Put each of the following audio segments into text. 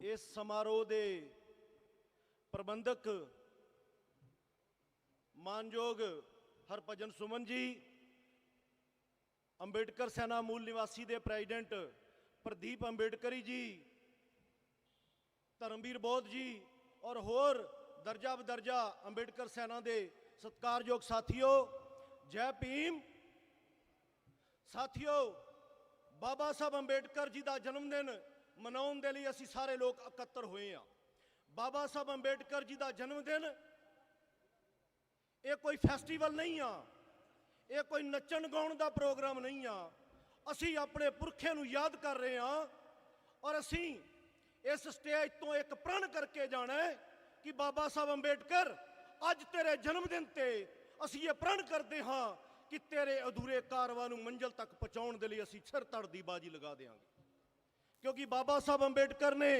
ਇਸ ਸਮਾਰੋਹ ਦੇ ਪ੍ਰਬੰਧਕ ਮਾਨਯੋਗ ਹਰਭਜਨ ਸੁਮਨ ਜੀ, ਅੰਬੇਡਕਰ ਸੈਨਾ ਮੂਲ ਨਿਵਾਸੀ ਦੇ ਪ੍ਰੈਜ਼ੀਡੈਂਟ ਪ੍ਰਦੀਪ ਅੰਬੇਡਕਰੀ ਜੀ, ਧਰਮਵੀਰ ਬੋਧ ਜੀ ਔਰ ਹੋਰ ਦਰਜਾ ਬਦਰਜਾ ਅੰਬੇਡਕਰ ਸੈਨਾ ਦੇ ਸਤਿਕਾਰਯੋਗ ਸਾਥੀਓ, ਜੈ ਭੀਮ। ਸਾਥੀਓ, ਬਾਬਾ ਸਾਹਿਬ ਅੰਬੇਡਕਰ ਜੀ ਦਾ ਜਨਮ ਦਿਨ ਮਨਾਉਣ ਦੇ ਲਈ ਅਸੀਂ ਸਾਰੇ ਲੋਕ ਇਕੱਤਰ ਹੋਏ ਆ ਬਾਬਾ ਸਾਹਿਬ ਅੰਬੇਡਕਰ ਜੀ ਦਾ ਜਨਮ ਦਿਨ ਇਹ ਕੋਈ ਫੈਸਟੀਵਲ ਨਹੀਂ ਆ। ਇਹ ਕੋਈ ਨੱਚਣ ਗਾਉਣ ਦਾ ਪ੍ਰੋਗਰਾਮ ਨਹੀਂ ਆ। ਅਸੀਂ ਆਪਣੇ ਪੁਰਖਿਆਂ ਨੂੰ ਯਾਦ ਕਰ ਰਹੇ ਆ ਔਰ ਅਸੀਂ ਇਸ ਸਟੇਜ ਤੋਂ ਇੱਕ ਪ੍ਰਣ ਕਰਕੇ ਜਾਣਾ ਕਿ ਬਾਬਾ ਸਾਹਿਬ ਅੰਬੇਡਕਰ, ਅੱਜ ਤੇਰੇ ਜਨਮ ਦਿਨ ਤੇ ਅਸੀਂ ਇਹ ਪ੍ਰਣ ਕਰਦੇ ਹਾਂ ਕਿ ਤੇਰੇ ਅਧੂਰੇ ਕਾਰਵਾ ਨੂੰ ਮੰਜ਼ਲ ਤੱਕ ਪਹੁੰਚਾਉਣ ਦੇ ਲਈ ਅਸੀਂ ਸਿਰ ਧੜ ਦੀ ਬਾਜੀ ਲਗਾ ਦੇਵਾਂਗੇ ਕਿਉਂਕਿ ਬਾਬਾ ਸਾਹਿਬ ਅੰਬੇਡਕਰ ਨੇ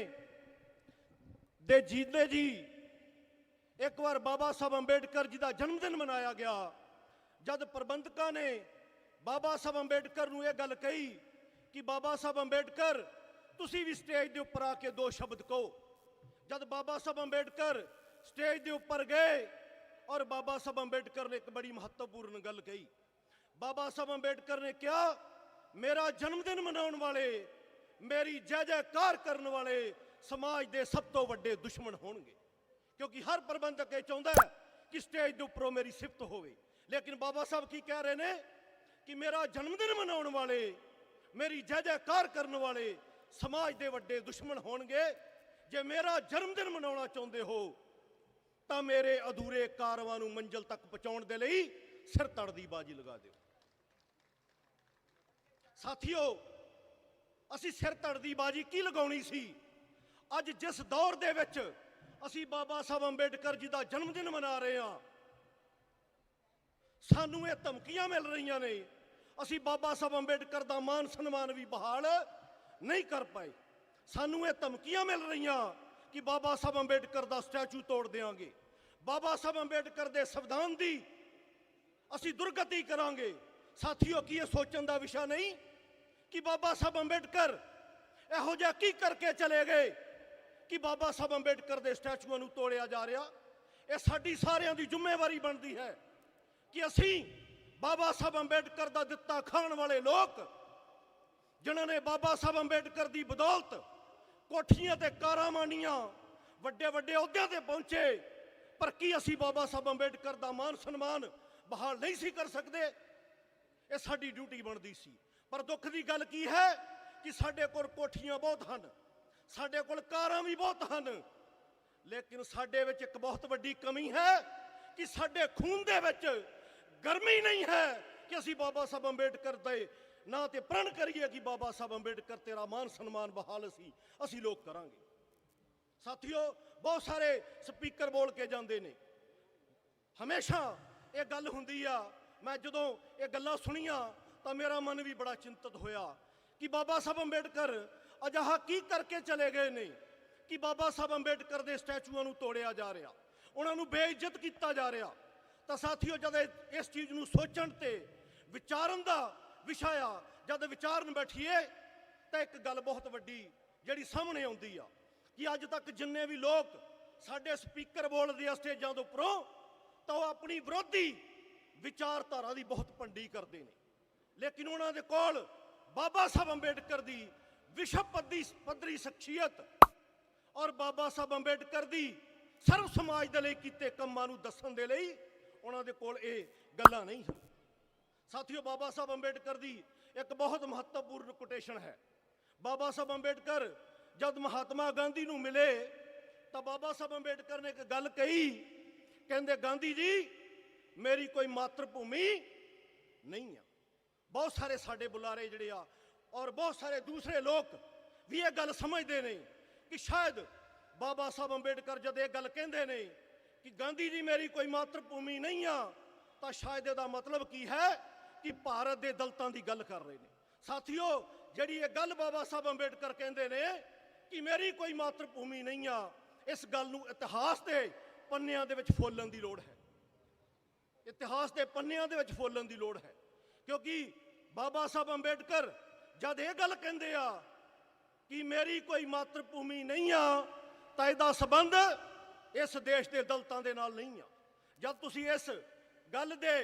ਦੇ ਜੀਦੇ ਜੀ, ਇੱਕ ਵਾਰ ਬਾਬਾ ਸਾਹਿਬ ਅੰਬੇਡਕਰ ਜੀ ਦਾ ਜਨਮ ਦਿਨ ਮਨਾਇਆ ਗਿਆ। ਜਦ ਪ੍ਰਬੰਧਕਾਂ ਨੇ ਬਾਬਾ ਸਾਹਿਬ ਅੰਬੇਡਕਰ ਨੂੰ ਇਹ ਗੱਲ ਕਹੀ ਕਿ ਬਾਬਾ ਸਾਹਿਬ ਅੰਬੇਡਕਰ, ਤੁਸੀਂ ਵੀ ਸਟੇਜ ਦੇ ਉੱਪਰ ਆ ਕੇ ਦੋ ਸ਼ਬਦ ਕਹੋ। ਜਦ ਬਾਬਾ ਸਾਹਿਬ ਅੰਬੇਡਕਰ ਸਟੇਜ ਦੇ ਉੱਪਰ ਗਏ ਔਰ ਬਾਬਾ ਸਾਹਿਬ ਅੰਬੇਡਕਰ ਨੇ ਇੱਕ ਬੜੀ ਮਹੱਤਵਪੂਰਨ ਗੱਲ ਕਹੀ। ਬਾਬਾ ਸਾਹਿਬ ਅੰਬੇਡਕਰ ਨੇ ਕਿਹਾ, ਮੇਰਾ ਜਨਮ ਦਿਨ ਮਨਾਉਣ ਵਾਲੇ ਮੇਰੀ ਜੈ ਜੈਕਾਰ ਕਰਨ ਵਾਲੇ ਸਮਾਜ ਦੇ ਸਭ ਤੋਂ ਵੱਡੇ ਦੁਸ਼ਮਣ ਹੋਣਗੇ। ਕਿਉਂਕਿ ਹਰ ਪ੍ਰਬੰਧਕ ਇਹ ਚਾਹੁੰਦਾ ਹੈ ਕਿ ਸਟੇਜ ਦੇ ਉੱਪਰੋਂ ਮੇਰੀ ਸਿਫਤ ਹੋਵੇ। ਲੇਕਿਨ ਬਾਬਾ ਸਾਹਿਬ ਕੀ ਕਹਿ ਰਹੇ ਨੇ? ਕਿ ਮੇਰਾ ਜਨਮ ਦਿਨ ਮਨਾਉਣ ਵਾਲੇ, ਮੇਰੀ ਜੈ ਜੈਕਾਰ ਕਰਨ ਵਾਲੇ ਸਮਾਜ ਦੇ ਵੱਡੇ ਦੁਸ਼ਮਣ ਹੋਣਗੇ। ਜੇ ਮੇਰਾ ਜਨਮ ਦਿਨ ਮਨਾਉਣਾ ਚਾਹੁੰਦੇ ਹੋ, ਤਾਂ ਮੇਰੇ ਅਧੂਰੇ ਕਾਰਵਾਂ ਨੂੰ ਮੰਜ਼ਲ ਤੱਕ ਪਹੁੰਚਾਉਣ ਦੇ ਲਈ ਸਿਰ ਤੜ ਦੀ ਬਾਜੀ ਲਗਾ ਦਿਓ। ਸਾਥੀਓ ਅਸੀਂ ਸਿਰ ਧੜ ਦੀ ਬਾਜੀ ਕੀ ਲਗਾਉਣੀ ਸੀ? ਅੱਜ ਜਿਸ ਦੌਰ ਦੇ ਵਿੱਚ ਅਸੀਂ ਬਾਬਾ ਸਾਹਿਬ ਅੰਬੇਡਕਰ ਜੀ ਦਾ ਜਨਮ ਦਿਨ ਮਨਾ ਰਹੇ ਹਾਂ। ਸਾਨੂੰ ਇਹ ਧਮਕੀਆਂ ਮਿਲ ਰਹੀਆਂ ਨੇ। ਅਸੀਂ ਬਾਬਾ ਸਾਹਿਬ ਅੰਬੇਡਕਰ ਦਾ ਮਾਨ ਸਨਮਾਨ ਵੀ ਬਹਾਲ ਨਹੀਂ ਕਰ ਪਾਏ। ਸਾਨੂੰ ਇਹ ਧਮਕੀਆਂ ਮਿਲ ਰਹੀਆਂ ਕਿ ਬਾਬਾ ਸਾਹਿਬ ਅੰਬੇਡਕਰ ਦਾ ਸਟੈਚੂ ਤੋੜ ਦੇਵਾਂਗੇ ਬਾਬਾ ਸਾਹਿਬ ਅੰਬੇਡਕਰ ਦੇ ਸੰਵਿਧਾਨ ਦੀ ਅਸੀਂ ਦੁਰਗਤੀ ਕਰਾਂਗੇ। ਸਾਥੀਓ, ਕੀ ਇਹ ਸੋਚਣ ਦਾ ਵਿਸ਼ਾ ਨਹੀਂ? ਕਿ ਬਾਬਾ ਸਾਹਿਬ ਅੰਬੇਡਕਰ ਇਹੋ ਜਿਹਾ ਕੀ ਕਰਕੇ ਚਲੇ ਗਏ ਕਿ ਬਾਬਾ ਸਾਹਿਬ ਅੰਬੇਡਕਰ ਦੇ ਸਟੈਚੂਆਂ ਨੂੰ ਤੋੜਿਆ ਜਾ ਰਿਹਾ? ਇਹ ਸਾਡੀ ਸਾਰਿਆਂ ਦੀ ਜ਼ਿੰਮੇਵਾਰੀ ਬਣਦੀ ਹੈ ਕਿ ਅਸੀਂ ਬਾਬਾ ਸਾਹਿਬ ਅੰਬੇਡਕਰ ਦਾ ਦਿੱਤਾ ਖਾਣ ਵਾਲੇ ਲੋਕ, ਜਿਨ੍ਹਾਂ ਨੇ ਬਾਬਾ ਸਾਹਿਬ ਅੰਬੇਡਕਰ ਦੀ ਬਦੌਲਤ ਕੋਠੀਆਂ ਤੇ ਕਾਰਾਂ ਮਾਨੀਆਂ ਵੱਡੇ ਵੱਡੇ ਅਹੁਦਿਆਂ ਤੇ ਪਹੁੰਚੇ, ਪਰ ਕੀ ਅਸੀਂ ਬਾਬਾ ਸਾਹਿਬ ਅੰਬੇਡਕਰ ਦਾ ਮਾਨ ਸਨਮਾਨ ਬਹਾਲ ਨਹੀਂ ਸੀ ਕਰ ਸਕਦੇ? ਇਹ ਸਾਡੀ ਡਿਊਟੀ ਬਣਦੀ ਸੀ। ਪਰ ਦੁੱਖ ਦੀ ਗੱਲ ਕੀ ਹੈ ਕਿ ਸਾਡੇ ਕੋਲ ਕੋਠੀਆਂ ਬਹੁਤ ਹਨ, ਸਾਡੇ ਕੋਲ ਕਾਰਾਂ ਵੀ ਬਹੁਤ ਹਨ, ਲੇਕਿਨ ਸਾਡੇ ਵਿੱਚ ਇੱਕ ਬਹੁਤ ਵੱਡੀ ਕਮੀ ਹੈ ਕਿ ਸਾਡੇ ਖੂਨ ਦੇ ਵਿੱਚ ਗਰਮੀ ਨਹੀਂ ਹੈ ਕਿ ਅਸੀਂ ਬਾਬਾ ਸਾਹਿਬ ਅੰਬੇਡਕਰ ਦੇ ਨਾਂ ਤੇ ਪ੍ਰਣ ਕਰੀਏ ਕਿ ਬਾਬਾ ਸਾਹਿਬ ਅੰਬੇਡਕਰ ਤੇਰਾ ਮਾਨ ਸਨਮਾਨ ਬਹਾਲ ਅਸੀਂ ਅਸੀਂ ਲੋਕ ਕਰਾਂਗੇ। ਸਾਥੀਓ, ਬਹੁਤ ਸਾਰੇ ਸਪੀਕਰ ਬੋਲ ਕੇ ਜਾਂਦੇ ਨੇ। ਹਮੇਸ਼ਾ ਇਹ ਗੱਲ ਹੁੰਦੀ ਆ, ਮੈਂ ਜਦੋਂ ਇਹ ਗੱਲਾਂ ਸੁਣੀਆਂ ਤਾਂ ਮੇਰਾ ਮਨ ਵੀ ਬੜਾ ਚਿੰਤਤ ਹੋਇਆ ਕਿ ਬਾਬਾ ਸਾਹਿਬ ਅੰਬੇਡਕਰ ਅਜਿਹਾ ਕੀ ਕਰਕੇ ਚਲੇ ਗਏ ਨੇ ਕਿ ਬਾਬਾ ਸਾਹਿਬ ਅੰਬੇਡਕਰ ਦੇ ਸਟੈਚੂਆਂ ਨੂੰ ਤੋੜਿਆ ਜਾ ਰਿਹਾ, ਉਹਨਾਂ ਨੂੰ ਬੇਇੱਜ਼ਤ ਕੀਤਾ ਜਾ ਰਿਹਾ। ਤਾਂ ਸਾਥੀਓ, ਜਦ ਇਸ ਚੀਜ਼ ਨੂੰ ਸੋਚਣ ਤੇ ਵਿਚਾਰਨ ਦਾ ਵਿਸ਼ਾ ਆ, ਜਦ ਵਿਚਾਰਨ ਬੈਠੀਏ, ਤਾਂ ਇੱਕ ਗੱਲ ਬਹੁਤ ਵੱਡੀ ਜਿਹੜੀ ਸਾਹਮਣੇ ਆਉਂਦੀ ਆ ਕਿ ਅੱਜ ਤੱਕ ਜਿੰਨੇ ਵੀ ਲੋਕ ਸਾਡੇ ਸਪੀਕਰ ਬੋਲਦੇ ਆ ਸਟੇਜਾਂ ਦੇ ਉੱਪਰੋਂ, ਤਾਂ ਉਹ ਆਪਣੀ ਵਿਰੋਧੀ ਵਿਚਾਰਧਾਰਾ ਦੀ ਬਹੁਤ ਪੰਡੀ ਕਰਦੇ ਨੇ। ਲੇਕਿਨ ਉਹਨਾਂ ਦੇ ਕੋਲ ਬਾਬਾ ਸਾਹਿਬ ਅੰਬੇਡਕਰ ਦੀ ਵਿਸ਼ਵ ਪੱਧਰੀ ਪੱਧਰੀ ਸ਼ਖਸੀਅਤ ਔਰ ਬਾਬਾ ਸਾਹਿਬ ਅੰਬੇਡਕਰ ਦੀ ਸਰਵ ਸਮਾਜ ਦੇ ਲਈ ਕੀਤੇ ਕੰਮਾਂ ਨੂੰ ਦੱਸਣ ਦੇ ਲਈ ਉਹਨਾਂ ਦੇ ਕੋਲ ਇਹ ਗੱਲਾਂ ਨਹੀਂ ਹਨ ਸਾਥੀਓ, ਬਾਬਾ ਸਾਹਿਬ ਅੰਬੇਡਕਰ ਦੀ ਇੱਕ ਬਹੁਤ ਮਹੱਤਵਪੂਰਨ ਕੋਟੇਸ਼ਨ ਹੈ। ਬਾਬਾ ਸਾਹਿਬ ਅੰਬੇਡਕਰ ਜਦ ਮਹਾਤਮਾ ਗਾਂਧੀ ਨੂੰ ਮਿਲੇ ਤਾਂ ਬਾਬਾ ਸਾਹਿਬ ਅੰਬੇਡਕਰ ਨੇ ਇੱਕ ਗੱਲ ਕਹੀ, ਕਹਿੰਦੇ, ਗਾਂਧੀ ਜੀ, ਮੇਰੀ ਕੋਈ ਮਾਤਰ ਭੂਮੀ ਨਹੀਂ ਆ। ਬਹੁਤ ਸਾਰੇ ਸਾਡੇ ਬੁਲਾਰੇ ਜਿਹੜੇ ਆ ਔਰ ਬਹੁਤ ਸਾਰੇ ਦੂਸਰੇ ਲੋਕ ਵੀ ਇਹ ਗੱਲ ਸਮਝਦੇ ਨੇ ਕਿ ਸ਼ਾਇਦ ਬਾਬਾ ਸਾਹਿਬ ਅੰਬੇਡਕਰ ਜਦ ਇਹ ਗੱਲ ਕਹਿੰਦੇ ਨੇ ਕਿ ਗਾਂਧੀ ਜੀ ਮੇਰੀ ਕੋਈ ਮਾਤਰ ਭੂਮੀ ਨਹੀਂ ਆ, ਤਾਂ ਸ਼ਾਇਦ ਇਹਦਾ ਮਤਲਬ ਕੀ ਹੈ ਕਿ ਭਾਰਤ ਦੇ ਦਲਤਾਂ ਦੀ ਗੱਲ ਕਰ ਰਹੇ ਨੇ। ਸਾਥੀਓ, ਜਿਹੜੀ ਇਹ ਗੱਲ ਬਾਬਾ ਸਾਹਿਬ ਅੰਬੇਡਕਰ ਕਹਿੰਦੇ ਨੇ ਕਿ ਮੇਰੀ ਕੋਈ ਮਾਤਰ ਭੂਮੀ ਨਹੀਂ ਆ, ਇਸ ਗੱਲ ਨੂੰ ਇਤਿਹਾਸ ਦੇ ਪੰਨਿਆਂ ਦੇ ਵਿੱਚ ਫੋਲਣ ਦੀ ਲੋੜ ਹੈ। ਇਤਿਹਾਸ ਦੇ ਪੰਨਿਆਂ ਦੇ ਵਿੱਚ ਫੋਲਣ ਦੀ ਲੋੜ ਹੈ। ਕਿਉਂਕਿ ਬਾਬਾ ਸਾਹਿਬ ਅੰਬੇਡਕਰ ਜਦ ਇਹ ਗੱਲ ਕਹਿੰਦੇ ਆ ਕਿ ਮੇਰੀ ਕੋਈ ਮਾਤਰ ਭੂਮੀ ਨਹੀਂ ਆ, ਤਾਂ ਇਹਦਾ ਸਬੰਧ ਇਸ ਦੇਸ਼ ਦੇ ਦਲਤਾਂ ਦੇ ਨਾਲ ਨਹੀਂ ਆ। ਜਦ ਤੁਸੀਂ ਇਸ ਗੱਲ ਦੇ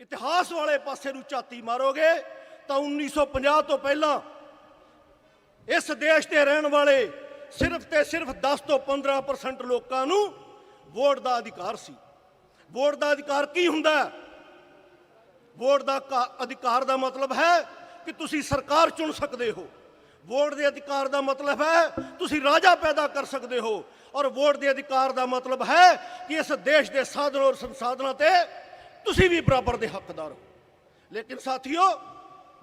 ਇਤਿਹਾਸ ਵਾਲੇ ਪਾਸੇ ਨੂੰ ਝਾਤੀ ਮਾਰੋਗੇ, ਤਾਂ 1950 ਤੋਂ ਪਹਿਲਾਂ ਇਸ ਦੇਸ਼ ਦੇ ਰਹਿਣ ਵਾਲੇ ਸਿਰਫ ਤੇ ਸਿਰਫ 10 ਤੋਂ 15% ਲੋਕਾਂ ਨੂੰ ਵੋਟ ਦਾ ਅਧਿਕਾਰ ਸੀ। ਵੋਟ ਦਾ ਅਧਿਕਾਰ ਕੀ ਹੁੰਦਾ? ਹੈ ਵੋਟ ਦਾ ਕਾ- ਅਧਿਕਾਰ ਦਾ ਮਤਲਬ ਹੈ ਕਿ ਤੁਸੀਂ ਸਰਕਾਰ ਚੁਣ ਸਕਦੇ ਹੋ। ਵੋਟ ਦੇ ਅਧਿਕਾਰ ਦਾ ਮਤਲਬ ਹੈ ਤੁਸੀਂ ਰਾਜਾ ਪੈਦਾ ਕਰ ਸਕਦੇ ਹੋ। ਔਰ ਵੋਟ ਦੇ ਅਧਿਕਾਰ ਦਾ ਮਤਲਬ ਹੈ ਕਿ ਇਸ ਦੇਸ਼ ਦੇ ਸਾਧਨ ਔਰ ਸੰਸਾਧਨਾਂ ਤੇ ਤੁਸੀਂ ਵੀ ਬਰਾਬਰ ਦੇ ਹੱਕਦਾਰ ਹੋ। ਲੇਕਿਨ ਸਾਥੀਓ,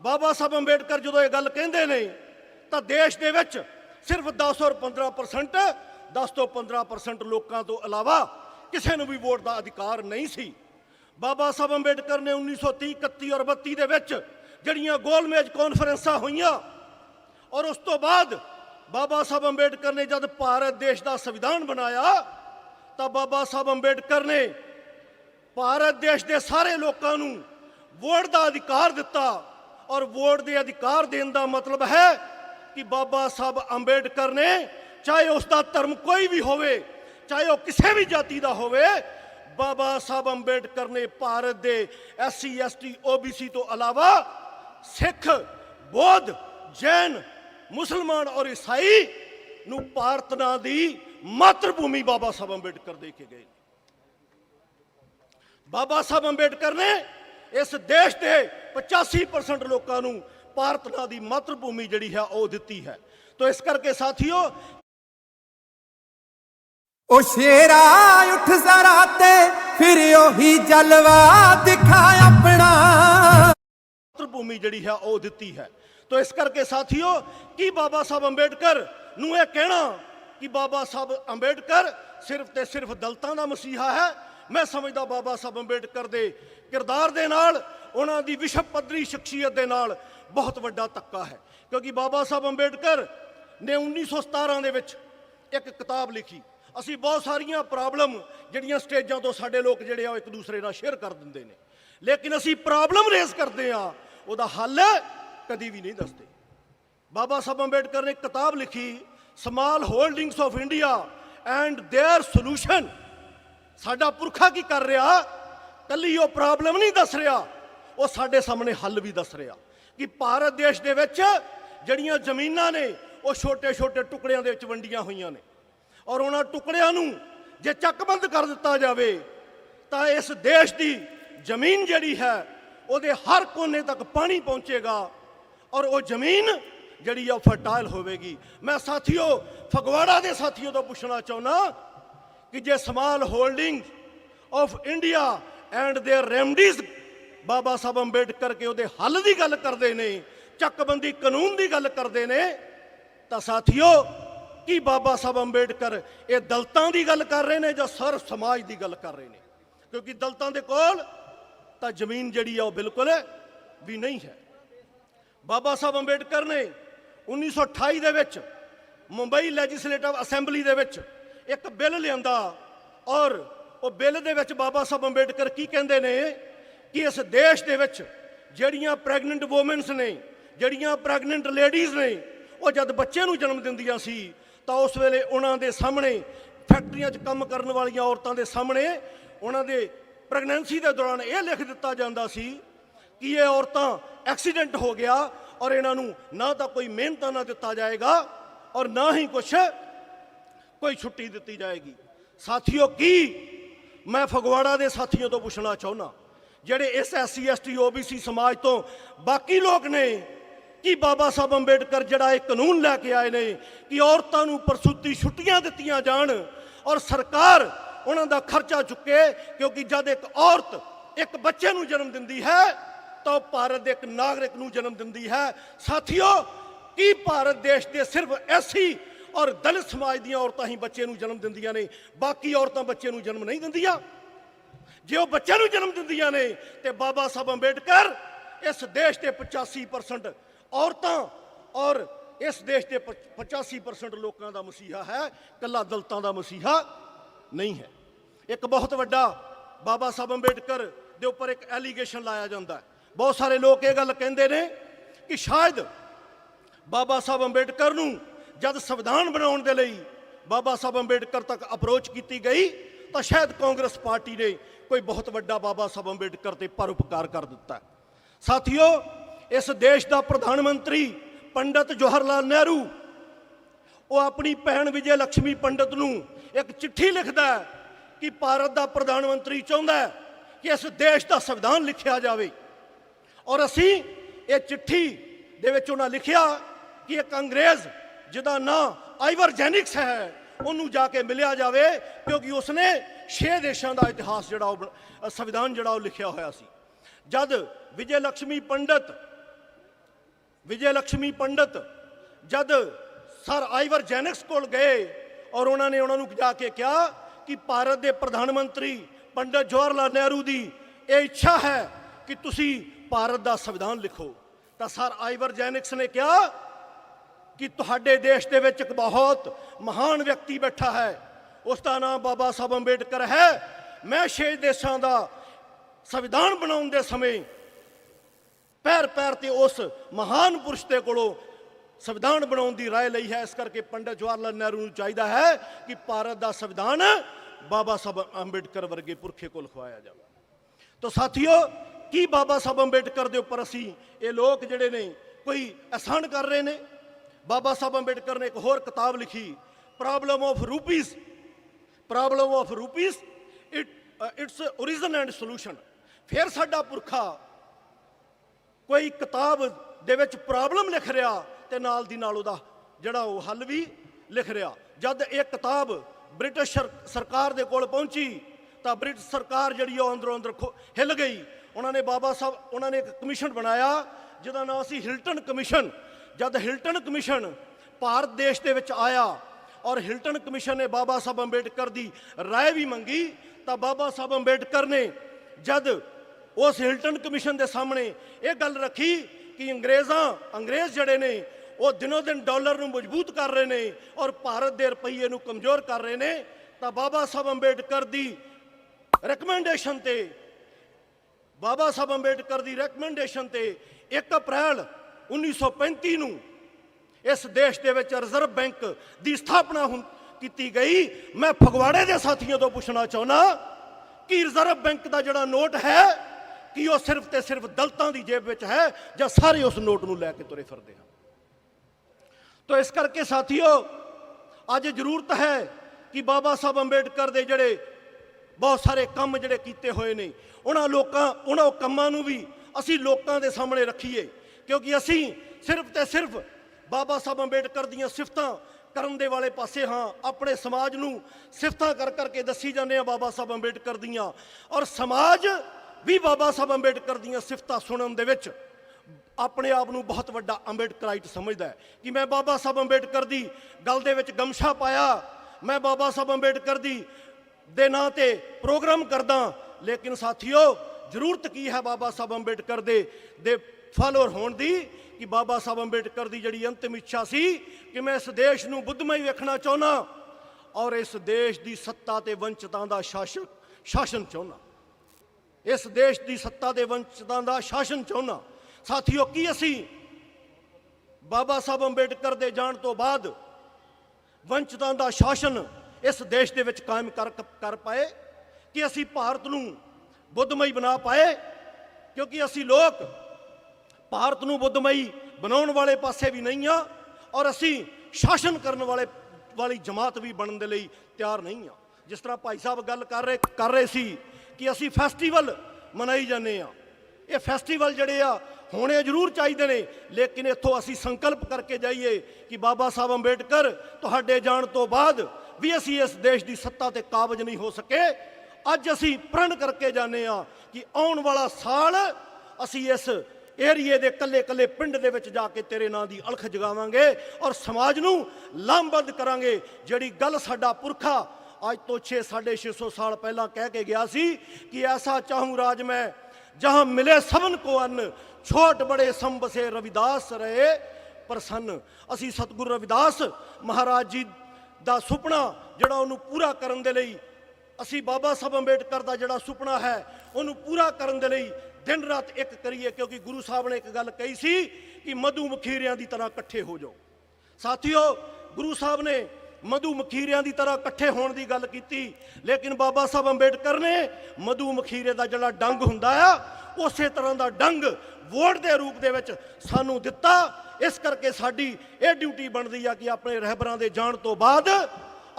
ਬਾਬਾ ਸਾਹਿਬ ਅੰਬੇਡਕਰ ਜਦੋਂ ਇਹ ਗੱਲ ਕਹਿੰਦੇ ਨੇ, ਤਾਂ ਦੇਸ਼ ਦੇ ਵਿੱਚ ਸਿਰਫ 10 ਔਰ 15% 10 ਤੋਂ 15% ਲੋਕਾਂ ਤੋਂ ਇਲਾਵਾ ਕਿਸੇ ਨੂੰ ਵੀ ਵੋਟ ਦਾ ਅਧਿਕਾਰ ਨਹੀਂ ਸੀ। ਬਾਬਾ ਸਾਹਿਬ ਅੰਬੇਡਕਰ ਨੇ 1930 31 ਔਰ 32 ਦੇ ਵਿੱਚ ਜਿਹੜੀਆਂ ਗੋਲਮੇਜ ਕਾਨਫਰੰਸਾਂ ਹੋਈਆਂ ਔਰ ਉਸ ਤੋਂ ਬਾਅਦ ਬਾਬਾ ਸਾਹਿਬ ਅੰਬੇਡਕਰ ਨੇ ਜਦ ਭਾਰਤ ਦੇਸ਼ ਦਾ ਸੰਵਿਧਾਨ ਬਣਾਇਆ, ਤਾਂ ਬਾਬਾ ਸਾਹਿਬ ਅੰਬੇਡਕਰ ਨੇ ਭਾਰਤ ਦੇਸ਼ ਦੇ ਸਾਰੇ ਲੋਕਾਂ ਨੂੰ ਵੋਟ ਦਾ ਅਧਿਕਾਰ ਦਿੱਤਾ ਔਰ ਵੋਟ ਦੇ ਅਧਿਕਾਰ ਦੇਣ ਦਾ ਮਤਲਬ ਹੈ ਕਿ ਬਾਬਾ ਸਾਹਿਬ ਅੰਬੇਡਕਰ ਨੇ ਚਾਹੇ ਉਸ ਦਾ ਧਰਮ ਕੋਈ ਵੀ ਹੋਵੇ, ਚਾਹੇ ਉਹ ਕਿਸੇ ਵੀ ਜਾਤੀ ਦਾ ਹੋਵੇ ਬਾਬਾ ਸਾਹਿਬ ਅੰਬੇਡਕਰ ਨੇ ਭਾਰਤ ਦੇ ਐਸਸੀ, ਐਸਟੀ, ਓਬੀਸੀ ਤੋਂ ਇਲਾਵਾ ਸਿੱਖ, ਬੋਧ, ਜੈਨ, ਮੁਸਲਮਾਨ ਔਰ ਈਸਾਈ ਨੂੰ ਭਾਰਤ ਨਾਂ ਦੀ ਮਾਤਰ ਭੂਮੀ ਬਾਬਾ ਸਾਹਿਬ ਅੰਬੇਡਕਰ ਦੇ ਕੇ ਗਏ। ਬਾਬਾ ਸਾਹਿਬ ਅੰਬੇਡਕਰ ਨੇ ਇਸ ਦੇਸ਼ ਦੇ 85% ਲੋਕਾਂ ਨੂੰ ਭਾਰਤ ਨਾਂ ਦੀ ਮਾਤਰ ਭੂਮੀ ਜਿਹੜੀ ਹੈ ਉਹ ਦਿੱਤੀ ਹੈ। ਤੋ ਇਸ ਕਰਕੇ ਸਾਥੀਓ ਉਹ ਸ਼ੇਰਾ ਉੱਠ ਜ਼ਰਾ ਤੇ ਫਿਰ ਉਹੀ ਜਲਵਾ ਦਿਖਾ ਆਪਣਾ। ਭੂਮੀ ਜਿਹੜੀ ਹੈ, ਉਹ ਦਿੱਤੀ ਹੈ। ਤੋ ਇਸ ਕਰਕੇ ਸਾਥੀਓ, ਕੀ ਬਾਬਾ ਸਾਹਿਬ ਅੰਬੇਡਕਰ ਨੂੰ ਇਹ ਕਹਿਣਾ ਕਿ ਬਾਬਾ ਸਾਹਿਬ ਅੰਬੇਡਕਰ ਸਿਰਫ ਤੇ ਸਿਰਫ ਦਲਤਾਂ ਦਾ ਮਸੀਹਾ ਹੈ? ਮੈਂ ਸਮਝਦਾ ਬਾਬਾ ਸਾਹਿਬ ਅੰਬੇਡਕਰ ਦੇ ਕਿਰਦਾਰ ਦੇ ਨਾਲ, ਉਹਨਾਂ ਦੀ ਵਿਸ਼ਵ ਪੱਧਰੀ ਸ਼ਖਸੀਅਤ ਦੇ ਨਾਲ ਬਹੁਤ ਵੱਡਾ ਧੱਕਾ ਹੈ। ਕਿਉਂਕਿ ਬਾਬਾ ਸਾਹਿਬ ਅੰਬੇਡਕਰ ਨੇ 1917 ਦੇ ਵਿੱਚ ਇੱਕ ਕਿਤਾਬ ਲਿਖੀ। ਅਸੀਂ ਬਹੁਤ ਸਾਰੀਆਂ ਪ੍ਰੋਬਲਮ ਜਿਹੜੀਆਂ ਸਟੇਜਾਂ ਤੋਂ ਸਾਡੇ ਲੋਕ ਜਿਹੜੇ ਆ ਉਹ ਇੱਕ ਦੂਸਰੇ ਨਾਲ ਸ਼ੇਅਰ ਕਰ ਦਿੰਦੇ ਨੇ ਲੇਕਿਨ ਅਸੀਂ ਪ੍ਰੋਬਲਮ ਰੇਜ਼ ਕਰਦੇ ਆ ਉਹਦਾ ਹੱਲ ਕਦੀ ਵੀ ਨਹੀਂ ਦੱਸਦੇ ਬਾਬਾ ਸਾਹਿਬ ਅੰਬੇਡਕਰ ਨੇ ਇੱਕ ਕਿਤਾਬ ਲਿਖੀ small holdings of India and their solution ਸਾਡਾ ਪੁਰਖਾ ਕੀ ਕਰ ਰਿਹਾ ਕੱਲੀ ਉਹ ਪ੍ਰੋਬਲਮ ਨਹੀਂ ਦੱਸ ਰਿਹਾ ਉਹ ਸਾਡੇ ਸਾਹਮਣੇ ਹੱਲ ਵੀ ਦੱਸ ਰਿਹਾ ਕਿ ਭਾਰਤ ਦੇਸ਼ ਦੇ ਵਿੱਚ ਜਿਹੜੀਆਂ ਜ਼ਮੀਨਾਂ ਨੇ ਉਹ ਛੋਟੇ-ਛੋਟੇ ਟੁਕੜਿਆਂ ਦੇ ਵਿੱਚ ਵੰਡੀਆਂ ਹੋਈਆਂ ਨੇ ਔਰ ਉਹਨਾਂ ਟੁਕੜਿਆਂ ਨੂੰ ਜੇ ਚੱਕਬੰਦ ਕਰ ਦਿੱਤਾ ਜਾਵੇ ਤਾਂ ਇਸ ਦੇਸ਼ ਦੀ ਜ਼ਮੀਨ ਜਿਹੜੀ ਹੈ ਉਹਦੇ ਹਰ ਕੋਨੇ ਤੱਕ ਪਾਣੀ ਪਹੁੰਚੇਗਾ ਔਰ ਉਹ ਜ਼ਮੀਨ ਜਿਹੜੀ ਆ ਫਰਟਾਈਲ ਹੋਵੇਗੀ ਮੈਂ ਸਾਥੀਓ ਫਗਵਾੜਾ ਦੇ ਸਾਥੀਓ ਤੋਂ ਪੁੱਛਣਾ ਚਾਹੁੰਦਾ ਕਿ ਜੇ small holding of India and their remedies Baba Saheb Ambedkar ਕੇ ਉਹਦੇ ਹੱਲ ਦੀ ਗੱਲ ਕਰਦੇ ਨੇ ਚੱਕਬੰਦੀ ਕਾਨੂੰਨ ਦੀ ਗੱਲ ਕਰਦੇ ਨੇ ਤਾਂ ਸਾਥੀਓ ਕੀ ਬਾਬਾ ਸਾਹਿਬ ਅੰਬੇਡਕਰ ਇਹ ਦਲਤਾਂ ਦੀ ਗੱਲ ਕਰ ਰਹੇ ਨੇ ਜਾਂ ਸਰਵ ਸਮਾਜ ਦੀ ਗੱਲ ਕਰ ਰਹੇ ਨੇ? ਕਿਉਂਕਿ ਦਲਤਾਂ ਦੇ ਕੋਲ ਤਾਂ ਜ਼ਮੀਨ ਜਿਹੜੀ ਆ ਉਹ ਬਿਲਕੁਲ ਵੀ ਨਹੀਂ ਹੈ। ਬਾਬਾ ਸਾਹਿਬ ਅੰਬੇਡਕਰ ਨੇ 1928 ਦੇ ਵਿੱਚ ਮੁੰਬਈ ਲੈਜਿਸਲੇਟਿਵ ਅਸੈਂਬਲੀ ਦੇ ਵਿੱਚ ਇੱਕ ਬਿੱਲ ਲਿਆਂਦਾ ਔਰ ਉਹ ਬਿੱਲ ਦੇ ਵਿੱਚ ਬਾਬਾ ਸਾਹਿਬ ਅੰਬੇਡਕਰ ਕੀ ਕਹਿੰਦੇ ਨੇ ਕਿ ਇਸ ਦੇਸ਼ ਦੇ ਵਿੱਚ ਜਿਹੜੀਆਂ ਪ੍ਰੈਗਨੈਂਟ ਔਮਨਸ ਨੇ, ਜਿਹੜੀਆਂ ਪ੍ਰੈਗਨੈਂਟ ਲੇਡੀਜ਼ ਨੇ, ਉਹ ਜਦ ਬੱਚੇ ਨੂੰ ਜਨਮ ਦਿੰਦੀਆਂ ਸੀ ਤਾਂ ਉਸ ਵੇਲੇ ਉਹਨਾਂ ਦੇ ਸਾਹਮਣੇ, ਫੈਕਟਰੀਆਂ 'ਚ ਕੰਮ ਕਰਨ ਵਾਲੀਆਂ ਔਰਤਾਂ ਦੇ ਸਾਹਮਣੇ ਉਹਨਾਂ ਦੇ ਪ੍ਰੈਗਨੈਂਸੀ ਦੇ ਦੌਰਾਨ ਇਹ ਲਿਖ ਦਿੱਤਾ ਜਾਂਦਾ ਸੀ ਕਿ ਇਹ ਔਰਤਾਂ ਐਕਸੀਡੈਂਟ ਹੋ ਗਿਆ ਔਰ ਇਹਨਾਂ ਨੂੰ ਨਾ ਤਾਂ ਕੋਈ ਮਿਹਨਤਾਂ ਨਾ ਦਿੱਤਾ ਜਾਏਗਾ ਔਰ ਨਾ ਹੀ ਕੁਛ ਕੋਈ ਛੁੱਟੀ ਦਿੱਤੀ ਜਾਏਗੀ। ਸਾਥੀਓ, ਕੀ ਮੈਂ ਫਗਵਾੜਾ ਦੇ ਸਾਥੀਆਂ ਤੋਂ ਪੁੱਛਣਾ ਚਾਹੁੰਦਾ, ਜਿਹੜੇ ਇਸ ਐਸਸੀ ਐਸਟੀ ਓਬੀਸੀ ਸਮਾਜ ਤੋਂ ਬਾਕੀ ਲੋਕ ਨੇ ਕਿ ਬਾਬਾ ਸਾਹਿਬ ਅੰਬੇਡਕਰ ਜਿਹੜਾ ਇਹ ਕਾਨੂੰਨ ਲੈ ਕੇ ਆਏ ਨੇ ਕਿ ਔਰਤਾਂ ਨੂੰ ਪ੍ਰਸੂਤੀ ਛੁੱਟੀਆਂ ਦਿੱਤੀਆਂ ਜਾਣ ਔਰ ਸਰਕਾਰ ਉਹਨਾਂ ਦਾ ਖਰਚਾ ਚੁੱਕੇ, ਕਿਉਂਕਿ ਜਦ ਇੱਕ ਔਰਤ ਇੱਕ ਬੱਚੇ ਨੂੰ ਜਨਮ ਦਿੰਦੀ ਹੈ, ਤਾਂ ਉਹ ਭਾਰਤ ਦੇ ਇੱਕ ਨਾਗਰਿਕ ਨੂੰ ਜਨਮ ਦਿੰਦੀ ਹੈ। ਸਾਥੀਓ, ਕੀ ਭਾਰਤ ਦੇਸ਼ ਦੇ ਸਿਰਫ ਐਸੀ ਔਰ ਦਲਿਤ ਸਮਾਜ ਦੀਆਂ ਔਰਤਾਂ ਹੀ ਬੱਚੇ ਨੂੰ ਜਨਮ ਦਿੰਦੀਆਂ ਨੇ, ਬਾਕੀ ਔਰਤਾਂ ਬੱਚੇ ਨੂੰ ਜਨਮ ਨਹੀਂ ਦਿੰਦੀਆਂ? ਜੇ ਉਹ ਬੱਚਿਆਂ ਨੂੰ ਜਨਮ ਦਿੰਦੀਆਂ ਨੇ, ਤੇ ਬਾਬਾ ਸਾਹਿਬ ਅੰਬੇਡਕਰ ਇਸ ਦੇਸ਼ ਦੇ 85% ਔਰਤਾਂ ਔਰ ਇਸ ਦੇਸ਼ ਦੇ 85% ਲੋਕਾਂ ਦਾ ਮਸੀਹਾ ਹੈ ਕੱਲਾ ਦਲਤਾਂ ਦਾ ਮਸੀਹਾ ਨਹੀਂ ਹੈ। ਇੱਕ ਬਹੁਤ ਵੱਡਾ ਬਾਬਾ ਸਾਹਿਬ ਅੰਬੇਡਕਰ ਦੇ ਉੱਪਰ ਇੱਕ ਐਲੀਗੇਸ਼ਨ ਲਾਇਆ ਜਾਂਦਾ ਬਹੁਤ ਸਾਰੇ ਲੋਕ ਇਹ ਗੱਲ ਕਹਿੰਦੇ ਨੇ ਕਿ ਸ਼ਾਇਦ ਬਾਬਾ ਸਾਹਿਬ ਅੰਬੇਡਕਰ ਨੂੰ ਜਦ ਸੰਵਿਧਾਨ ਬਣਾਉਣ ਦੇ ਲਈ ਬਾਬਾ ਸਾਹਿਬ ਅੰਬੇਡਕਰ ਤੱਕ ਅਪਰੋਚ ਕੀਤੀ ਗਈ, ਤਾਂ ਸ਼ਾਇਦ ਕਾਂਗਰਸ ਪਾਰਟੀ ਨੇ ਕੋਈ ਬਹੁਤ ਵੱਡਾ ਬਾਬਾ ਸਾਹਿਬ ਅੰਬੇਡਕਰ ਤੇ ਪਰਉਪਕਾਰ ਕਰ ਦਿੱਤਾ ਸਾਥੀਓ ਇਸ ਦੇਸ਼ ਦਾ ਪ੍ਰਧਾਨ ਮੰਤਰੀ ਪੰਡਤ ਜਵਾਹਰ ਲਾਲ ਨਹਿਰੂ, ਉਹ ਆਪਣੀ ਭੈਣ ਵਿਜੇ ਲక్ష్ਮੀ ਪੰਡਤ ਨੂੰ ਇੱਕ ਚਿੱਠੀ ਲਿਖਦਾ ਕਿ ਭਾਰਤ ਦਾ ਪ੍ਰਧਾਨ ਮੰਤਰੀ ਚਾਹੁੰਦਾ ਕਿ ਇਸ ਦੇਸ਼ ਦਾ ਸੰਵਿਧਾਨ ਲਿਖਿਆ ਜਾਵੇ। ਔਰ ਅਸੀਂ ਇਹ ਚਿੱਠੀ ਦੇ ਵਿੱਚ ਉਹਨਾਂ ਲਿਖਿਆ ਕਿ ਇੱਕ ਅੰਗਰੇਜ਼ ਜਿਹਦਾ ਨਾਂ ਆਈਵਰ ਜੈਨਿਕਸ ਹੈ, ਉਹਨੂੰ ਜਾ ਕੇ ਮਿਲਿਆ ਜਾਵੇ ਕਿਉਂਕਿ ਉਸਨੇ ਛੇ ਦੇਸ਼ਾਂ ਦਾ ਇਤਿਹਾਸ ਜਿਹੜਾ ਉਹ ਸੰਵਿਧਾਨ ਜਿਹੜਾ ਉਹ ਲਿਖਿਆ ਹੋਇਆ ਸੀ। ਜਦ ਵਿਜੇ ਲక్ష్ਮੀ ਪੰਡਤ ਵਿਜੇ ਲక్ష్ਮੀ ਪੰਡਤ ਜਦ ਸਰ ਆਈਵਰ ਜੈਨਿਕਸ ਕੋਲ ਗਏ ਔਰ ਉਹਨਾਂ ਨੇ ਉਹਨਾਂ ਨੂੰ ਜਾ ਕੇ ਕਿਹਾ ਕਿ ਭਾਰਤ ਦੇ ਪ੍ਰਧਾਨ ਮੰਤਰੀ ਪੰਡਤ ਜਵਾਹਰ ਲਾਲ ਨਹਿਰੂ ਦੀ ਇਹ ਇੱਛਾ ਹੈ ਕਿ ਤੁਸੀਂ ਭਾਰਤ ਦਾ ਸੰਵਿਧਾਨ ਲਿਖੋ। ਤਾਂ ਸਰ ਆਈਵਰ ਜੈਨਿਕਸ ਨੇ ਕਿਹਾ ਕਿ ਤੁਹਾਡੇ ਦੇਸ਼ ਦੇ ਵਿੱਚ ਇੱਕ ਬਹੁਤ ਮਹਾਨ ਵਿਅਕਤੀ ਬੈਠਾ ਹੈ। ਉਸ ਦਾ ਨਾਮ ਬਾਬਾ ਸਾਹਿਬ ਅੰਬੇਡਕਰ ਹੈ। ਮੈਂ ਛੇ ਦੇਸ਼ਾਂ ਦਾ ਸੰਵਿਧਾਨ ਬਣਾਉਣ ਦੇ ਸਮੇਂ ਪੈਰ ਪੈਰ ਤੇ ਉਸ ਮਹਾਨ ਪੁਰਸ਼ ਦੇ ਕੋਲੋਂ ਸੰਵਿਧਾਨ ਬਣਾਉਣ ਦੀ رائے ਲਈ ਹੈ ਇਸ ਕਰਕੇ ਪੰਡਤ ਜਵਾਹਰ ਲਾਲ ਨਹਿਰੂ ਨੂੰ ਚਾਹੀਦਾ ਹੈ ਕਿ ਭਾਰਤ ਦਾ ਸੰਵਿਧਾਨ ਬਾਬਾ ਸਾਹਿਬ ਅੰਬੇਡਕਰ ਵਰਗੇ ਪੁਰਖੇ ਕੋਲ ਖਵਾਇਆ ਜਾਵੇ ਤੋ ਸਾਥੀਓ ਕੀ ਬਾਬਾ ਸਾਹਿਬ ਅੰਬੇਡਕਰ ਦੇ ਉੱਪਰ ਅਸੀਂ ਇਹ ਲੋਕ ਜਿਹੜੇ ਨੇ ਕੋਈ ਅਹਿਸਾਨ ਕਰ ਰਹੇ ਨੇ ਬਾਬਾ ਸਾਹਿਬ ਅੰਬੇਡਕਰ ਨੇ ਇੱਕ ਹੋਰ ਕਿਤਾਬ ਲਿਖੀ problem of rupees problem of rupees it its origin and solution ਫਿਰ ਸਾਡਾ ਪੁਰਖਾ ਕੋਈ ਕਿਤਾਬ ਦੇ ਵਿੱਚ ਪ੍ਰੋਬਲਮ ਲਿਖ ਰਿਹਾ ਤੇ ਨਾਲ ਦੀ ਨਾਲ ਉਹਦਾ ਜਿਹੜਾ ਉਹ ਹੱਲ ਵੀ ਲਿਖ ਰਿਹਾ ਜਦ ਇਹ ਕਿਤਾਬ ਬ੍ਰਿਟਿਸ਼ ਸਰ- ਸਰਕਾਰ ਦੇ ਕੋਲ ਪਹੁੰਚੀ ਤਾਂ ਬ੍ਰਿਟਿਸ਼ ਸਰਕਾਰ ਜਿਹੜੀ ਉਹ ਅੰਦਰੋਂ ਅੰਦਰ ਖੋ- ਹਿੱਲ ਗਈ ਉਹਨਾਂ ਨੇ ਬਾਬਾ ਸਾਹਿਬ ਉਹਨਾਂ ਨੇ ਇੱਕ ਕਮਿਸ਼ਨ ਬਣਾਇਆ ਜਿਹਦਾ ਨਾਮ ਸੀ ਹਿਲਟਨ ਕਮਿਸ਼ਨ ਜਦ ਹਿਲਟਨ ਕਮਿਸ਼ਨ ਭਾਰਤ ਦੇਸ਼ ਦੇ ਵਿੱਚ ਆਇਆ ਔਰ ਹਿਲਟਨ ਕਮਿਸ਼ਨ ਨੇ ਬਾਬਾ ਸਾਹਿਬ ਅੰਬੇਡਕਰ ਦੀ رائے ਵੀ ਮੰਗੀ ਤਾਂ ਬਾਬਾ ਸਾਹਿਬ ਅੰਬੇਡਕਰ ਨੇ ਜਦ ਉਸ ਹਿਲਟਨ ਕਮਿਸ਼ਨ ਦੇ ਸਾਹਮਣੇ ਇਹ ਗੱਲ ਰੱਖੀ ਕਿ ਅੰਗਰੇਜ਼ਾਂ, ਅੰਗਰੇਜ਼ ਜਿਹੜੇ ਨੇ, ਉਹ ਦਿਨੋ ਦਿਨ ਡਾਲਰ ਨੂੰ ਮਜ਼ਬੂਤ ਕਰ ਰਹੇ ਨੇ ਔਰ ਭਾਰਤ ਦੇ ਰੁਪਈਏ ਨੂੰ ਕਮਜ਼ੋਰ ਕਰ ਰਹੇ ਨੇ। ਤਾਂ ਬਾਬਾ ਸਾਹਿਬ ਅੰਬੇਡਕਰ ਦੀ ਰეკਮੈਂਡੇਸ਼ਨ ਤੇ, ਬਾਬਾ ਸਾਹਿਬ ਅੰਬੇਡਕਰ ਦੀ ਰეკਮੈਂਡੇਸ਼ਨ ਤੇ 1 ਅਪ੍ਰੈਲ 1935 ਨੂੰ ਇਸ ਦੇਸ਼ ਦੇ ਵਿੱਚ ਰਿਜ਼ਰਵ ਬੈਂਕ ਦੀ ਸਥਾਪਨਾ ਹੁੰ, ਕੀਤੀ ਗਈ। ਮੈਂ ਫਗਵਾੜੇ ਦੇ ਸਾਥੀਆਂ ਤੋਂ ਪੁੱਛਣਾ ਚਾਹੁੰਦਾ ਕਿ ਰਿਜ਼ਰਵ ਬੈਂਕ ਦਾ ਜਿਹੜਾ ਨੋਟ ਹੈ ਕਿ ਉਹ ਸਿਰਫ ਤੇ ਸਿਰਫ ਦਲਤਾਂ ਦੀ ਜੇਬ ਵਿੱਚ ਹੈ ਜਾਂ ਸਾਰੇ ਉਸ ਨੋਟ ਨੂੰ ਲੈ ਕੇ ਤੁਰੇ ਫਿਰਦੇ ਹਨ? ਤਾਂ ਇਸ ਕਰਕੇ ਸਾਥੀਓ, ਅੱਜ ਜ਼ਰੂਰਤ ਹੈ ਕਿ ਬਾਬਾ ਸਾਹਿਬ ਅੰਬੇਡਕਰ ਦੇ ਜਿਹੜੇ ਬਹੁਤ ਸਾਰੇ ਕੰਮ ਜਿਹੜੇ ਕੀਤੇ ਹੋਏ ਨੇ, ਉਹਨਾਂ ਲੋਕਾਂ, ਉਹਨਾਂ ਕੰਮਾਂ ਨੂੰ ਵੀ ਅਸੀਂ ਲੋਕਾਂ ਦੇ ਸਾਹਮਣੇ ਰੱਖੀਏ, ਕਿਉਂਕਿ ਅਸੀਂ ਸਿਰਫ ਤੇ ਸਿਰਫ ਬਾਬਾ ਸਾਹਿਬ ਅੰਬੇਡਕਰ ਦੀਆਂ ਸਿਫਤਾਂ ਕਰਨ ਦੇ ਵਾਲੇ ਪਾਸੇ ਹਾਂ, ਆਪਣੇ ਸਮਾਜ ਨੂੰ ਸਿਫਤਾਂ ਕਰ ਕਰਕੇ ਦੱਸੀ ਜਾਂਦੇ ਆ ਬਾਬਾ ਸਾਹਿਬ ਅੰਬੇਡਕਰ ਦੀਆਂ। ਔਰ ਸਮਾਜ ਵੀ ਬਾਬਾ ਸਾਹਿਬ ਅੰਬੇਡਕਰ ਦੀਆਂ ਸਿਫਤਾਂ ਸੁਣਨ ਦੇ ਵਿੱਚ ਆਪਣੇ ਆਪ ਨੂੰ ਬਹੁਤ ਵੱਡਾ ਅੰਬੇਡਕਰਾਈਟ ਸਮਝਦਾ ਹੈ ਕਿ ਮੈਂ ਬਾਬਾ ਸਾਹਿਬ ਅੰਬੇਡਕਰ ਦੀ ਗੱਲ ਦੇ ਵਿੱਚ ਗਮਸ਼ਾ ਪਾਇਆ, ਮੈਂ ਬਾਬਾ ਸਾਹਿਬ ਅੰਬੇਡਕਰ ਦੀ ਦੇ ਨਾਂ ਤੇ ਪ੍ਰੋਗਰਾਮ ਕਰਦਾ, ਲੇਕਿਨ ਸਾਥੀਓ ਜ਼ਰੂਰਤ ਕੀ ਹੈ ਬਾਬਾ ਸਾਹਿਬ ਅੰਬੇਡਕਰ ਦੇ ਦੇ ਫਾਲੋਅਰ ਹੋਣ ਦੀ? ਕਿ ਬਾਬਾ ਸਾਹਿਬ ਅੰਬੇਡਕਰ ਦੀ ਜਿਹੜੀ ਅੰਤਿਮ ਇੱਛਾ ਸੀ ਕਿ ਮੈਂ ਇਸ ਦੇਸ਼ ਨੂੰ ਬੁੱਧਮਈ ਵੇਖਣਾ ਚਾਹੁੰਦਾ ਔਰ ਇਸ ਦੇਸ਼ ਦੀ ਸੱਤਾ ਤੇ ਵੰਚਿਤਾਂ ਦਾ ਸ਼ਾਸਨ ਸ਼ਾਸਨ ਚਾਹੁੰਦਾ। ਇਸ ਦੇਸ਼ ਦੀ ਸੱਤਾ ਦੇ ਵੰਚਿਤਾਂ ਦਾ ਸ਼ਾਸਨ ਚਾਹੁੰਦਾ ਸਾਥੀਓ, ਕੀ ਅਸੀਂ ਬਾਬਾ ਸਾਹਿਬ ਅੰਬੇਡਕਰ ਦੇ ਜਾਣ ਤੋਂ ਬਾਅਦ ਵੰਚਿਤਾਂ ਦਾ ਸ਼ਾਸਨ ਇਸ ਦੇਸ਼ ਦੇ ਵਿੱਚ ਕਾਇਮ ਕਰ ਕਰ ਪਾਏ? ਕਿ ਅਸੀਂ ਭਾਰਤ ਨੂੰ ਬੁੱਧਮਈ ਬਣਾ ਪਾਏ? ਕਿਉਂਕਿ ਅਸੀਂ ਲੋਕ ਭਾਰਤ ਨੂੰ ਬੁੱਧਮਈ ਬਣਾਉਣ ਵਾਲੇ ਪਾਸੇ ਵੀ ਨਹੀਂ ਆ ਔਰ ਅਸੀਂ ਸ਼ਾਸਨ ਕਰਨ ਵਾਲੇ, ਵਾਲੀ ਜਮਾਤ ਵੀ ਬਣਨ ਦੇ ਲਈ ਤਿਆਰ ਨਹੀਂ ਆ ਜਿਸ ਤਰ੍ਹਾਂ ਭਾਈ ਸਾਹਿਬ ਗੱਲ ਕਰ ਰਹੇ ਕਰ ਰਹੇ ਸੀ ਕਿ ਅਸੀਂ ਫੈਸਟੀਵਲ ਮਨਾਈ ਜਾਂਦੇ ਆ ਇਹ ਫੈਸਟੀਵਲ ਜਿਹੜੇ ਆ, ਹੋਣੇ ਜ਼ਰੂਰ ਚਾਹੀਦੇ ਨੇ, ਲੇਕਿਨ ਇੱਥੋਂ ਅਸੀਂ ਸੰਕਲਪ ਕਰਕੇ ਜਾਈਏ ਕਿ ਬਾਬਾ ਸਾਹਿਬ ਅੰਬੇਡਕਰ ਤੁਹਾਡੇ ਜਾਣ ਤੋਂ ਬਾਅਦ ਵੀ ਅਸੀਂ ਇਸ ਦੇਸ਼ ਦੀ ਸੱਤਾ ਤੇ ਕਾਬਜ ਨਹੀਂ ਹੋ ਸਕੇ। ਅੱਜ ਅਸੀਂ ਪ੍ਰਣ ਕਰਕੇ ਜਾਂਦੇ ਆ ਕਿ ਆਉਣ ਵਾਲਾ ਸਾਲ ਅਸੀਂ ਇਸ ਏਰੀਏ ਦੇ ਕੱਲੇ ਕੱਲੇ ਪਿੰਡ ਦੇ ਵਿੱਚ ਜਾ ਕੇ ਤੇਰੇ ਨਾਂ ਦੀ ਅਲਖ ਜਗਾਵਾਂਗੇ ਔਰ ਸਮਾਜ ਨੂੰ ਲਾਮਬੰਦ ਕਰਾਂਗੇ। ਜਿਹੜੀ ਗੱਲ ਸਾਡਾ ਪੁਰਖਾ ਅੱਜ ਤੋਂ 6 650 ਸਾਲ ਪਹਿਲਾਂ ਕਹਿ ਕੇ ਗਿਆ ਸੀ ਕਿ ਐਸਾ ਚਾਹੂੰ ਰਾਜ ਮੈਂ, ਜਹਾਂ ਮਿਲੇ ਸਭਨ ਕੋ ਅੰਨ, ਛੋਟ ਬੜੇ ਸੰਬਸੇ ਰਵਿਦਾਸ ਰਹੇ ਪ੍ਰਸੰਨ। ਅਸੀਂ ਸਤਿਗੁਰੂ ਰਵਿਦਾਸ ਮਹਾਰਾਜ ਜੀ ਦਾ ਸੁਪਨਾ ਜਿਹੜਾ ਉਹਨੂੰ ਪੂਰਾ ਕਰਨ ਦੇ ਲਈ, ਅਸੀਂ ਬਾਬਾ ਸਾਹਿਬ ਅੰਬੇਡਕਰ ਦਾ ਜਿਹੜਾ ਸੁਪਨਾ ਹੈ, ਉਹਨੂੰ ਪੂਰਾ ਕਰਨ ਦੇ ਲਈ ਦਿਨ ਰਾਤ ਇੱਕ ਕਰੀਏ, ਕਿਉਂਕਿ ਗੁਰੂ ਸਾਹਿਬ ਨੇ ਇੱਕ ਗੱਲ ਕਹੀ ਸੀ ਕਿ ਮਧੂ ਮਖੀਰਿਆਂ ਦੀ ਤਰ੍ਹਾਂ ਇਕੱਠੇ ਹੋ ਜਾਓ। ਸਾਥੀਓ, ਗੁਰੂ ਸਾਹਿਬ ਨੇ ਮਧੂ ਮਖੀਰਿਆਂ ਦੀ ਤਰ੍ਹਾਂ ਇਕੱਠੇ ਹੋਣ ਦੀ ਗੱਲ ਕੀਤੀ। ਲੇਕਿਨ ਬਾਬਾ ਸਾਹਿਬ ਅੰਬੇਡਕਰ ਨੇ ਮਧੂ ਮਖੀਰੇ ਦਾ ਜਿਹੜਾ ਡੰਗ ਹੁੰਦਾ ਆ, ਉਸੇ ਤਰ੍ਹਾਂ ਦਾ ਡੰਗ ਵੋਟ ਦੇ ਰੂਪ ਦੇ ਵਿੱਚ ਸਾਨੂੰ ਦਿੱਤਾ। ਇਸ ਕਰਕੇ ਸਾਡੀ ਇਹ ਡਿਊਟੀ ਬਣਦੀ ਆ ਕਿ ਆਪਣੇ ਰਹਿਬਰਾਂ ਦੇ ਜਾਣ ਤੋਂ ਬਾਅਦ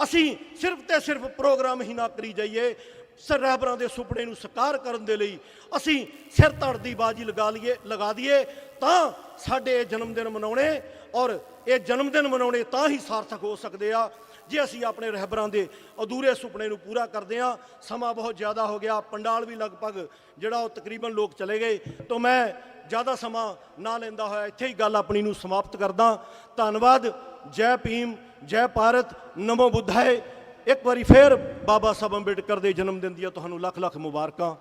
ਅਸੀਂ ਸਿਰਫ ਤੇ ਸਿਰਫ ਪ੍ਰੋਗਰਾਮ ਹੀ ਨਾ ਕਰੀ ਜਾਈਏ। ਸਰ ਰਹਿਬਰਾਂ ਦੇ ਸੁਪਨੇ ਨੂੰ ਸਾਕਾਰ ਕਰਨ ਦੇ ਲਈ ਅਸੀਂ ਸਿਰ ਧੜ ਦੀ ਬਾਜੀ ਲਗਾ ਲਈਏ, ਲਗਾ ਦਈਏ, ਤਾਂ ਸਾਡੇ ਇਹ ਜਨਮ ਦਿਨ ਮਨਾਉਣੇ ਔਰ ਇਹ ਜਨਮ ਦਿਨ ਮਨਾਉਣੇ ਤਾਂ ਹੀ ਸਾਰਥਕ ਹੋ ਸਕਦੇ ਆ। ਜੇ ਅਸੀਂ ਆਪਣੇ ਰਹਿਬਰਾਂ ਦੇ ਅਧੂਰੇ ਸੁਪਨੇ ਨੂੰ ਪੂਰਾ ਕਰਦੇ ਆ ਸਮਾਂ ਬਹੁਤ ਜ਼ਿਆਦਾ ਹੋ ਗਿਆ, ਪੰਡਾਲ ਵੀ ਲਗਭਗ ਜਿਹੜਾ ਉਹ ਤਕਰੀਬਨ ਲੋਕ ਚਲੇ ਗਏ, ਤੋਂ ਮੈਂ ਜ਼ਿਆਦਾ ਸਮਾਂ ਨਾ ਲੈਂਦਾ ਹੋਇਆ, ਇੱਥੇ ਹੀ ਗੱਲ ਆਪਣੀ ਨੂੰ ਸਮਾਪਤ ਕਰਦਾ। ਧੰਨਵਾਦ, ਜੈ ਭੀਮ, ਜੈ ਭਾਰਤ, ਨਮੋ ਬੁੱਧਾਏ। ਇੱਕ ਵਾਰੀ ਫੇਰ ਬਾਬਾ ਸਾਹਿਬ ਅੰਬੇਡਕਰ ਦੇ ਜਨਮ ਦਿਨ ਦੀਆਂ ਤੁਹਾਨੂੰ ਲੱਖ ਲੱਖ ਮੁਬਾਰਕਾਂ।